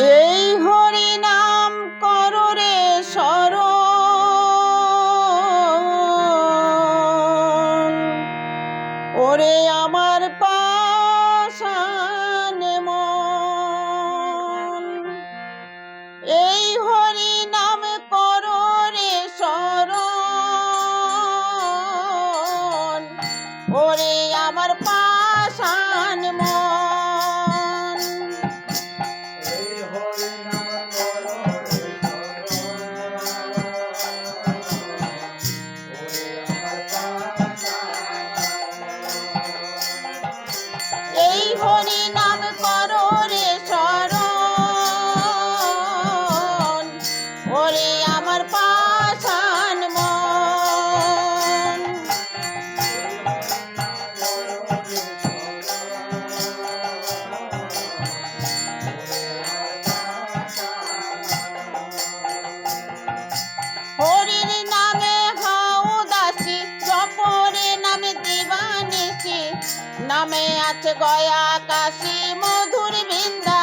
এই হরি নাম কররে সর ওরে আমার পাশা নামে আছে গয়া কাশি মধুর বৃন্দা।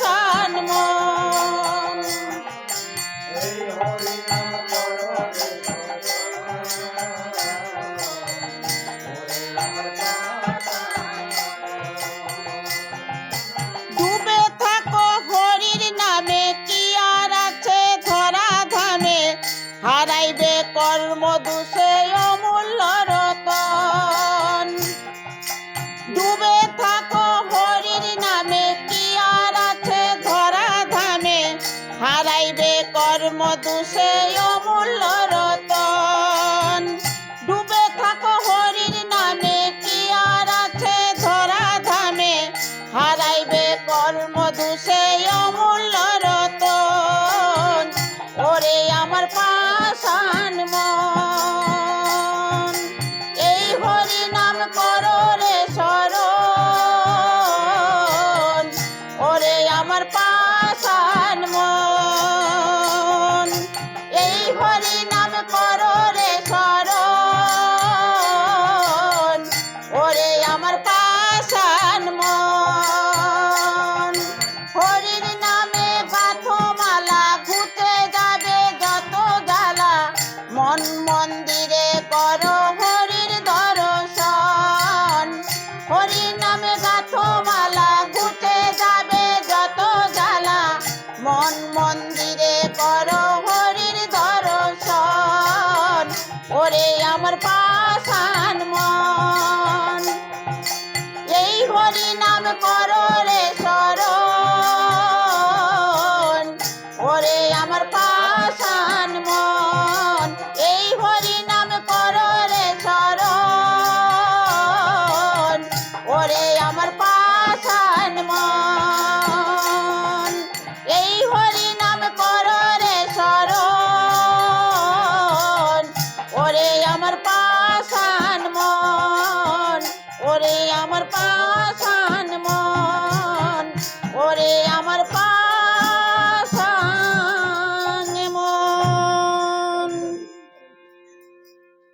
জন্ম জাদু সে অমূল্য রতন। ডুবে থাকো হরির নামে, কি আর আছে ধরা ধামে হারাইবে কর্ম